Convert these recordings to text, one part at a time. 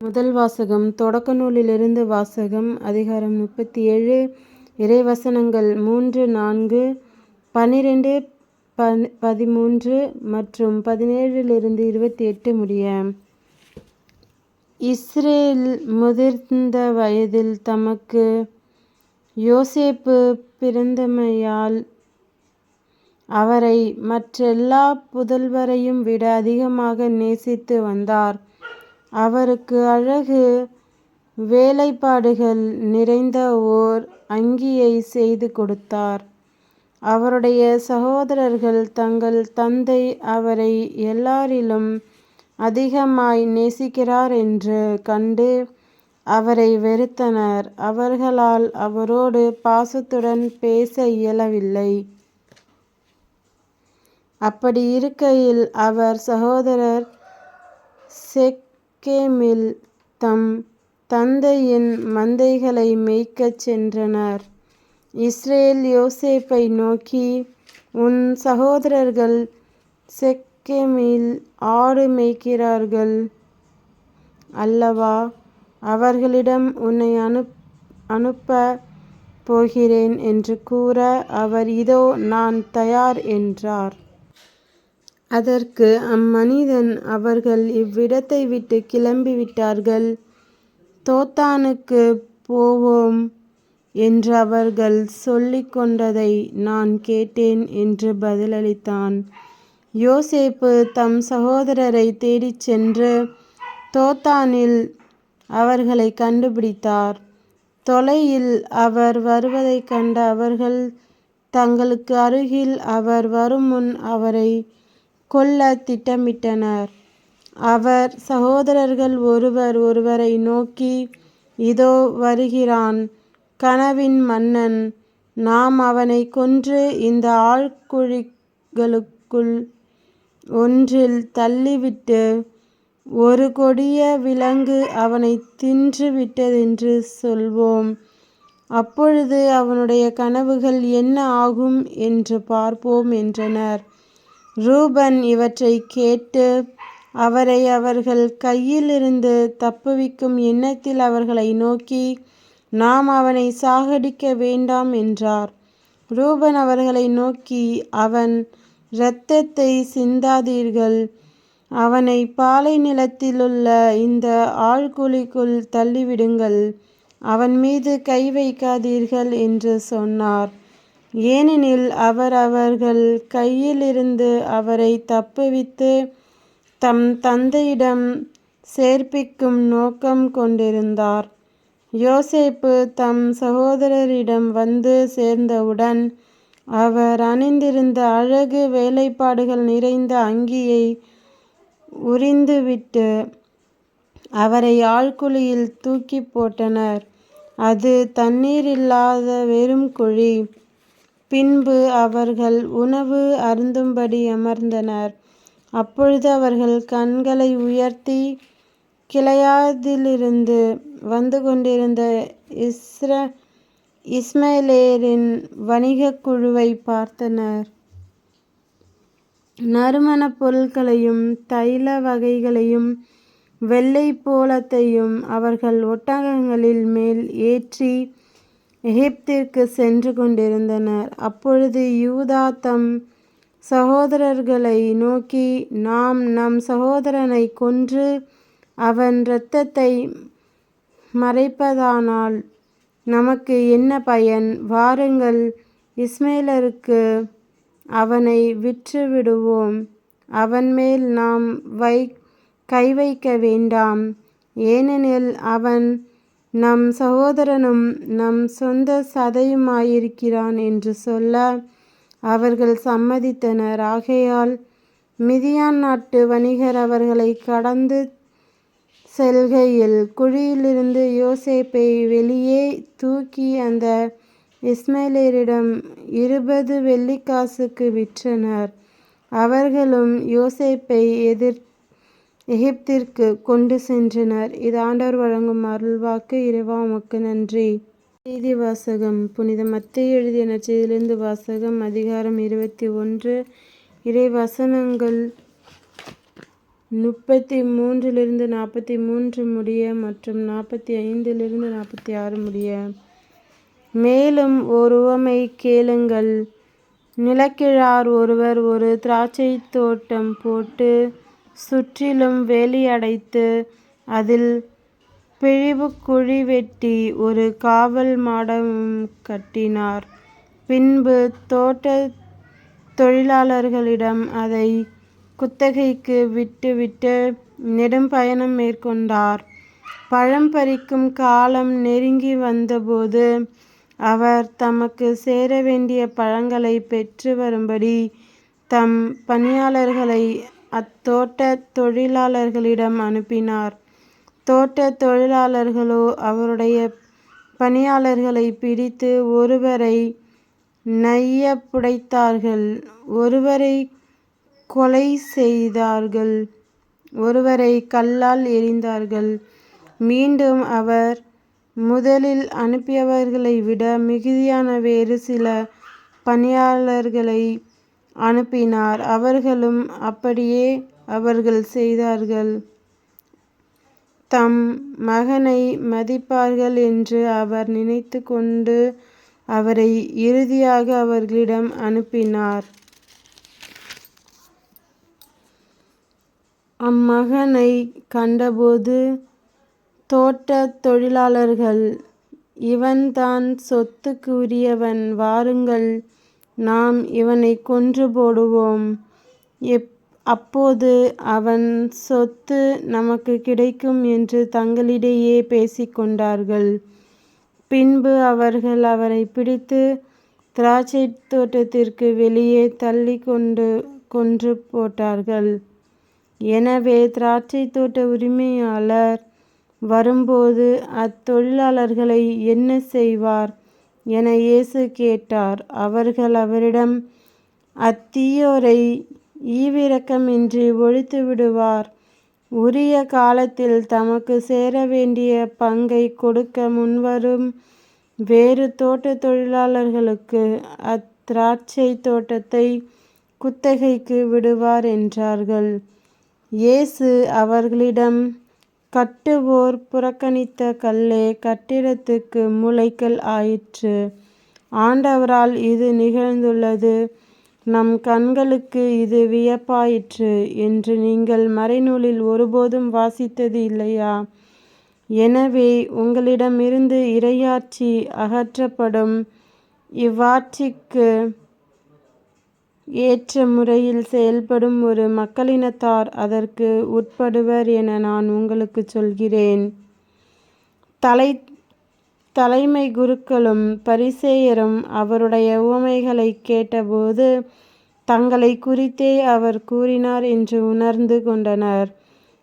முதல் வாசகம் தொடக்க நூலிலிருந்து வாசகம் அதிகாரம் முப்பத்தி ஏழு இறைவசனங்கள் மூன்று நான்கு பன்னிரெண்டு பன் பதிமூன்று மற்றும் பதினேழிலிருந்து இருபத்தி எட்டு முடிய. இஸ்ரேல் முதிர்ந்த வயதில் தமக்கு யோசேப்பு பிறந்தமையால் அவரை மற்றெல்லா புதல்வரையும் விட அதிகமாக நேசித்து வந்தார். அவருக்கு அழகு வேலைப்பாடுகள் நிறைந்த ஓர் அங்கியை செய்து கொடுத்தார். அவருடைய சகோதரர்கள் தங்கள் தந்தை அவரை எல்லாரிலும் அதிகமாய் நேசிக்கிறார் என்று கண்டு அவரை வெறுத்தனர். அவர்களால் அவரோடு பாசத்துடன் பேச இயலவில்லை. அப்படி இருக்கையில் அவர் சகோதரர் செக் செக்கேமில் தம் தந்தையின் மந்தைகளை மேய்க்கச் சென்றனர். இஸ்ரேல் யோசேப்பை நோக்கி உன் சகோதரர்கள் செக்கேமில் ஆடு மேய்க்கிறார்கள் அல்லவா? அவர்களிடம் உன்னை அனுப் அனுப்ப போகிறேன் என்று கூற அவர் இதோ நான் தயார் என்றார். அதற்கு அம்மனிதன் அவர்கள் இவ்விடத்தை விட்டு கிளம்பிவிட்டார்கள். தோத்தானுக்கு போவோம் என்று அவர்கள் சொல்லிக் கொண்டதை நான் கேட்டேன் என்று பதிலளித்தான். யோசேப்பு தம் சகோதரரை தேடிச் சென்று தோத்தானில் அவர்களை கண்டுபிடித்தார். தொலையில் அவர் வருவதைக் கண்ட அவர்கள் தங்களுக்கு அருகில் அவர் வருமுன் அவரை கொல்ல திட்டமிட்டனர். அவர் சகோதரர்கள் ஒருவர் ஒருவரை நோக்கி இதோ வருகிறான் கனவின் மன்னன் நாம் அவனை கொன்று இந்த ஆழ்குழிகளுக்குள் ஒன்றில் தள்ளிவிட்டு ஒரு கொடிய விலங்கு அவனை தின்று விட்டதென்று சொல்வோம். அப்பொழுது அவனுடைய கனவுகள் என்ன ஆகும் என்று பார்ப்போம் என்றனர். ரூபன் இவற்றை கேட்டு அவரை அவர்கள் கையிலிருந்து தப்புவிக்கும் எண்ணத்தில் அவர்களை நோக்கி நாம் அவனை சாகடிக்க வேண்டாம் என்றார். ரூபன் அவர்களை நோக்கி அவன் இரத்தத்தை சிந்தாதீர்கள். அவனை பாலை நிலத்திலுள்ள இந்த ஆழ்குழிக்குள் தள்ளிவிடுங்கள். அவன் மீது கை வைக்காதீர்கள் என்று சொன்னார். ஏனெனில் அவர் அவர்கள் கையிலிருந்து அவரை தப்புவித்து தம் தந்தையிடம் சேர்ப்பிக்கும் நோக்கம் கொண்டிருந்தார். யோசேப்பு தம் சகோதரரிடம் வந்து சேர்ந்தவுடன் அவர் அணிந்திருந்த அழகு வேலைப்பாடுகள் நிறைந்த அங்கியை உரிந்துவிட்டு அவரை ஆழ்குழியில் தூக்கி போட்டனர். அது தண்ணீர் இல்லாத வெறும் குழி. பின்பு அவர்கள் உணவு அருந்தும்படி அமர்ந்தனர். அப்பொழுது அவர்கள் கண்களை உயர்த்தி கிளையாதிலிருந்து வந்து கொண்டிருந்த இஸ்ர இஸ்மேலேரின் வணிகக் குழுவை பார்த்தனர். நறுமணப் பொருட்களையும் தைல வகைகளையும் வெள்ளை போலத்தையும் அவர்கள் ஒட்டகங்களில் மேல் ஏற்றி எகிப்திற்கு சென்று கொண்டிருந்தனர். அப்பொழுது யூதா தம் சகோதரர்களை நோக்கி நாம் நம் சகோதரனை கொன்று அவன் இரத்தத்தை மறைப்பதானால் நமக்கு என்ன பயன்? வாருங்கள் இஸ்மேலருக்கு அவனை விற்றுவிடுவோம். அவன் மேல் நாம் வை கை வைக்க வேண்டாம். ஏனெனில் அவன் நம் சகோதரனும் நம் சொந்த சதையுமாயிருக்கிறான் என்று சொல்ல அவர்கள் சம்மதித்தனர். ஆகையால் மிதியான் நாட்டு வணிகர் அவர்களை கடந்து செல்கையில் குழியிலிருந்து யோசேப்பை வெளியே தூக்கி அந்த இஸ்மேலரிடம் இருபது வெள்ளிக்காசுக்கு விற்றனர். அவர்களும் யோசேப்பை எதிர் எகிப்திற்கு கொண்டு சென்றனர். இது ஆண்டவர் வழங்கும் அருள்வாக்கு. இறைவா உமக்கு நன்றி. செய்தி வாசகம். புனித மத்திய எழுதிய நச்சையிலிருந்து வாசகம் அதிகாரம் இருபத்தி ஒன்று. இறை வசனங்கள் முப்பத்தி மூன்றிலிருந்து நாற்பத்தி மூன்று முடிய மற்றும் நாற்பத்தி ஐந்திலிருந்து நாற்பத்தி ஆறு முடிய. மேலும் ஒரு உவமை கேளுங்கள். நிலக்கிழார் ஒருவர் ஒரு திராட்சை தோட்டம் போட்டு சுற்றிலும் வேலி அடைத்து அதில் பிழிவு குழி வெட்டி ஒரு காவல் மாடமும் கட்டினார். பின்பு தோட்ட தொழிலாளர்களிடம் அதை குத்தகைக்கு விட்டுவிட்டு நெடும் பயணம் மேற்கொண்டார். பழம் பறிக்கும் காலம் நெருங்கி வந்தபோது அவர் தமக்கு சேர வேண்டிய பழங்களை பெற்று வரும்படி தம் பணியாளர்களை அத்தோட்ட தொழிலாளர்களிடம் அனுப்பினார். தோட்ட தொழிலாளர்களோ அவருடைய பணியாளர்களை பிடித்து ஒருவரை நைய புடைத்தார்கள். ஒருவரை கொலை செய்தார்கள். ஒருவரை கல்லால் எறிந்தார்கள். மீண்டும் அவர் முதலில் அனுப்பியவர்களை விட மிகுதியான வேறு சில பணியாளர்களை அனுப்பினார். அவர்களும் அப்படியே அவர்கள் செய்தார்கள். தம் மகனை மதிப்பார்கள் என்று அவர் நினைத்து கொண்டு அவரை இறுதியாக அவர்களிடம் அனுப்பினார். அம்மகனை கண்டபோது தோட்ட தொழிலாளர்கள் இவன்தான் சொத்துக்கு உரியவன் வாருங்கள். நாம் இவனை கொன்று போடுவோம். எப் அப்போது அவன் சொத்து நமக்கு கிடைக்கும் என்று தங்களிடையே பேசிக்கொண்டார்கள் பின்பு அவர்கள் அவரை பிடித்து திராட்சை தோட்டத்திற்கு வெளியே தள்ளி கொண்டு கொன்று போட்டார்கள். எனவே திராட்சை தோட்ட உரிமையாளர் வரும்போது அத்தொழிலாளர்களை என்ன செய்வார்? என இயேசு கேட்டார். அவர்கள் அவரிடம் அத்தீயோரை ஈவிரக்கமின்றி ஒழித்து விடுவார் உரிய காலத்தில் தமக்கு சேர வேண்டிய பங்கை கொடுக்க முன்வரும் வேறு தோட்ட தொழிலாளர்களுக்கு அத்திராட்சை தோட்டத்தை குத்தகைக்கு விடுவார் என்றார்கள். இயேசு அவர்களிடம் கட்டுவோர் புறக்கணித்த கல்லே கட்டிடத்துக்கு மூளைக்கல் ஆயிற்று. ஆண்டவரால் இது நிகழ்ந்துள்ளது. நம் கண்களுக்கு இது வியப்பாயிற்று என்று நீங்கள் மறைநூலில் ஒருபோதும் வாசித்தது இல்லையா? எனவே உங்களிடமிருந்து இரையாட்சி அகற்றப்படும். இவ்வாட்சிக்கு ஏற்ற முறையில் செயல்படும் ஒரு மக்களினத்தார் அதற்கு உட்படுவர் என நான் உங்களுக்கு சொல்கிறேன். தலை தலைமை குருக்களும் பரிசேயரும் அவருடைய உவமைகளை கேட்டபோது தங்களை குறித்தே அவர் கூறினார் என்று உணர்ந்து கொண்டனர்.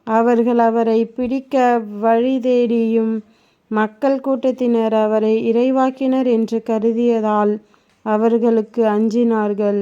அவர்கள் அவரை பிடிக்க வழி தேடியும் மக்கள் கூட்டத்தினர் அவரை இறைவாக்கினர் என்று கருதியதால் அவர்களுக்கு அஞ்சினார்கள்.